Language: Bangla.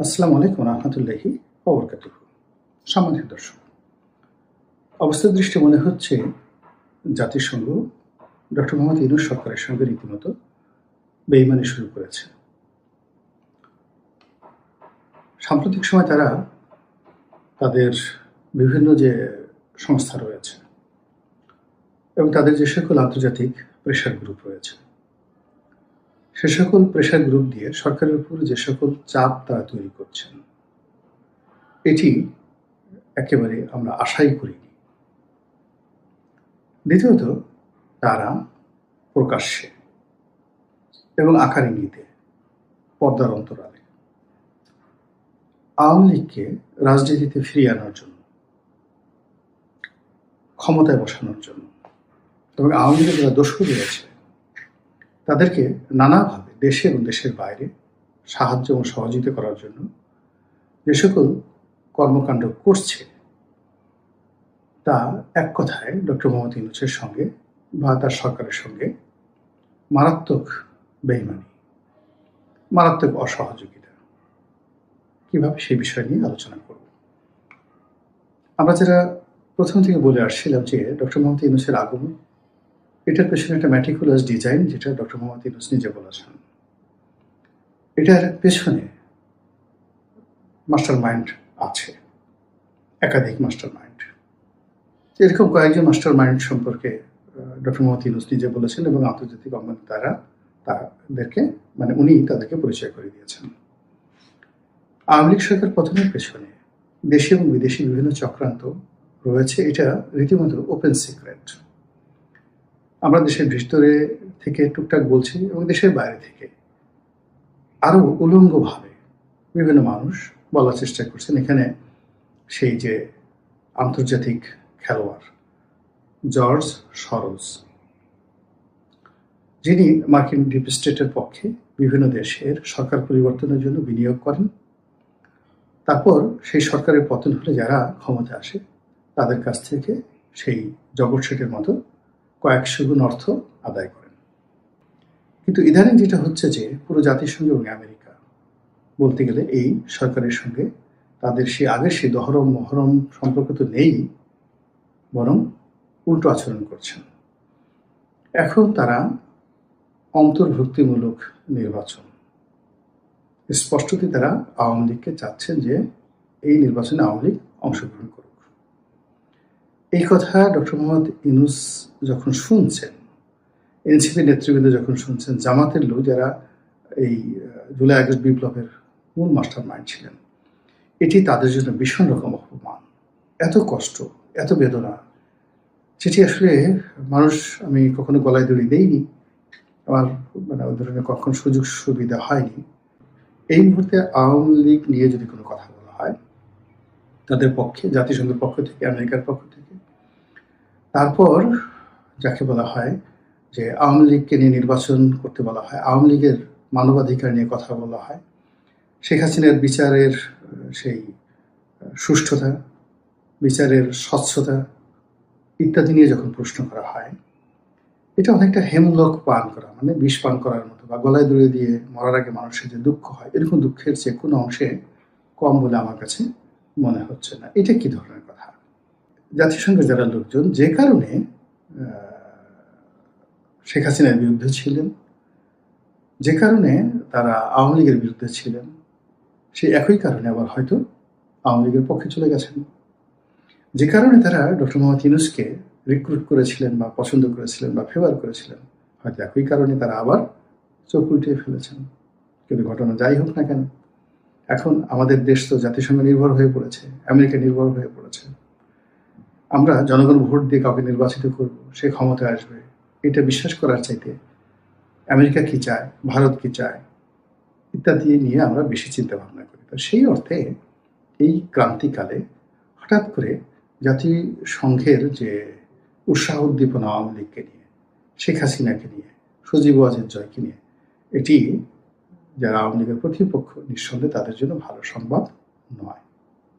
আসসালামু আলাইকুম রহমতুল্লাহি অবরকাত সম্মানিত দর্শক অবস্থার দৃষ্টি মনে হচ্ছে জাতিসংঘ ডক্টর মোহাম্মদ ইনুস সরকারের সঙ্গে রীতিমতো বেইমানি শুরু করেছে। সাম্প্রতিক সময় তারা তাদের বিভিন্ন যে সংস্থা রয়েছে এবং তাদের যে সকল আন্তর্জাতিক প্রেশার গ্রুপ রয়েছে সে সকল প্রেশার গ্রুপ দিয়ে সরকারের উপর যে সকল চাপ তারা তৈরি করছেন, এটি একেবারে আমরা আশাই করিনি। দ্বিতীয়ত, তারা প্রকাশ্যে এবং আকার ইঙ্গিতে পর্দার অন্তরালে আওয়ামী লীগকে রাজনীতিতে ফিরিয়ে আনার জন্য, ক্ষমতায় বসানোর জন্য এবং আওয়ামী লীগের যারা দোষী রয়েছে তাদেরকে নানাভাবে দেশে এবং দেশের বাইরে সাহায্য এবং সহযোগিতা করার জন্য যে সকল কর্মকাণ্ড করছে, তা এক কথায় ডক্টর মোহাম্মদ ইউনুসের সঙ্গে বা তার সরকারের সঙ্গে মারাত্মক বেইমানি, মারাত্মক অসহযোগিতা। কীভাবে সেই বিষয় নিয়ে আলোচনা করব? আমরা যারা প্রথম থেকে বলে আসছিলাম যে ডক্টর মোহাম্মদ ইউনুসের আগমন এটার পেছনে একটা ম্যাটিকুলাস ডিজাইন যেটা ডক্টর মোহাম্মদ ইউনুস নিজে বলেছেন। এটার পেছনে মাস্টার মাইন্ড আছে, একাধিক মাস্টার মাইন্ড এরকম কয়েকজন মাস্টার মাইন্ড সম্পর্কে ডক্টর মোহাম্মদ ইউনুস নিজে বলেছেন এবং আন্তর্জাতিক অঙ্গন তারা তাদেরকে মানে উনি তাদেরকে পরিচয় করে দিয়েছেন। আওয়ামী লীগ সরকার পতনের পেছনে দেশি এবং বিদেশি বিভিন্ন চক্রান্ত রয়েছে, এটা রীতিমতো ওপেন সিক্রেট আমরা দেশের ভিতরে থেকে টুকটাক বলছি এবং দেশের বাইরে থেকে। আরও উলঙ্গভাবে বিভিন্ন মানুষ বলার চেষ্টা করছেন। এখানে সেই যে আন্তর্জাতিক খেলোয়াড় জর্জ সরোজ, যিনি মার্কিন ডিপ স্টেটের পক্ষে বিভিন্ন দেশের সরকার পরিবর্তনের জন্য বিনিয়োগ করেন। তারপর সেই সরকারের পতন হলে যারা ক্ষমতা আসে, তাদের কাছ থেকে সেই জগৎ শেঠের মতো কয়েকশো গুণ অর্থ আদায় করেন। কিন্তু ইদানিং যেটা হচ্ছে যে, পুরো জাতিসংঘ এবং আমেরিকা বলতে গেলে এই সরকারের সঙ্গে তাদের সে আগের সেই দহরম, মহরম সম্পর্ক তো নেই, বরং উল্টো আচরণ করছেন। এখন তারা অন্তর্ভুক্তিমূলক নির্বাচন। স্পষ্টতই তারা আওয়ামী লীগকে চাচ্ছেন যে এই নির্বাচনে আওয়ামী লীগ অংশগ্রহণ করুক। এই কথা ডক্টর মোহাম্মদ ইনুস যখন শুনছেন, এনসিপি নেতৃবৃন্দ যখন শুনছেন, জামাতের লোক যারা এই জুলাই আগস্ট বিপ্লবের মূল মাস্টার মাইন্ড ছিলেন, এটি তাদের জন্য ভীষণ রকম অপমান। এত কষ্ট, এত বেদনা। যেটি আসলে মানুষ, আমি কখনো গলায় দড়ি দেইনি, আমার মানে ওই ধরনের কখন সুযোগ সুবিধা হয়নি। এই মুহূর্তে আওয়ামী লীগ নিয়ে যদি কোনো কথা বলা হয়, তাদের পক্ষে, জাতিসংঘের পক্ষ থেকে, আমেরিকার পক্ষ থেকে তারপর যাকে বলা হয় যে আওয়ামী লীগকে নিয়ে নির্বাচন করতে বলা হয়, আওয়ামী লীগের মানবাধিকার নিয়ে কথা বলা হয়, শেখ হাসিনার বিচারের সেই সুষ্ঠুতা, বিচারের স্বচ্ছতা ইত্যাদি নিয়ে যখন প্রশ্ন করা হয়, এটা অনেকটা হেমলক পান করা মানে বিষ পান করার মতো বা গলায় দড়িয়ে দিয়ে মরার আগে মানুষের যে দুঃখ হয়, এরকম দুঃখের যে কোনো অংশে কম বলে আমার কাছে মনে হচ্ছে না। এটা কি ধরনের কথা? জাতিসংঘের যারা লোকজন, যে কারণে শেখ হাসিনার বিরুদ্ধে ছিলেন, যে কারণে তারা আওয়ামী লীগের বিরুদ্ধে ছিলেন, সেই একই কারণে আবার হয়তো আওয়ামী লীগের পক্ষে চলে গেছেন। যে কারণে তারা ডক্টর মোহাম্মদ ইউনুসকে রিক্রুট করেছিলেন বা পছন্দ করেছিলেন বা ফেভার করেছিলেন, হয়তো একই কারণে তারা আবার চোখ উল্টিয়ে ফেলেছেন। কিন্তু ঘটনা যাই হোক না কেন, এখন আমাদের দেশ তো জাতিসংঘ নির্ভর হয়ে পড়েছে, আমেরিকা নির্ভর হয়ে পড়েছে। আমরা জনগণ ভোট দিয়ে কাউকে নির্বাচিত করব, সে ক্ষমতায় আসবে। এটা বিশ্বাস করার চাইতে আমেরিকা কি চায়, ভারত কি চায়, ইত্যাদি নিয়ে আমরা বেশি চিন্তা ভাবনা করি। তো সেই অর্থে এই ক্রান্তিকালে হঠাৎ করে জাতিসংঘের যে উৎসাহ উদ্দীপনা আওয়ামী লীগকে নিয়ে, শেখ হাসিনাকে নিয়ে, সজীব ওয়াজের জয়কে নিয়ে, এটি যারা আওয়ামী লীগের প্রতিপক্ষ, নিঃসন্দেহে তাদের জন্য ভালো সংবাদ নয়।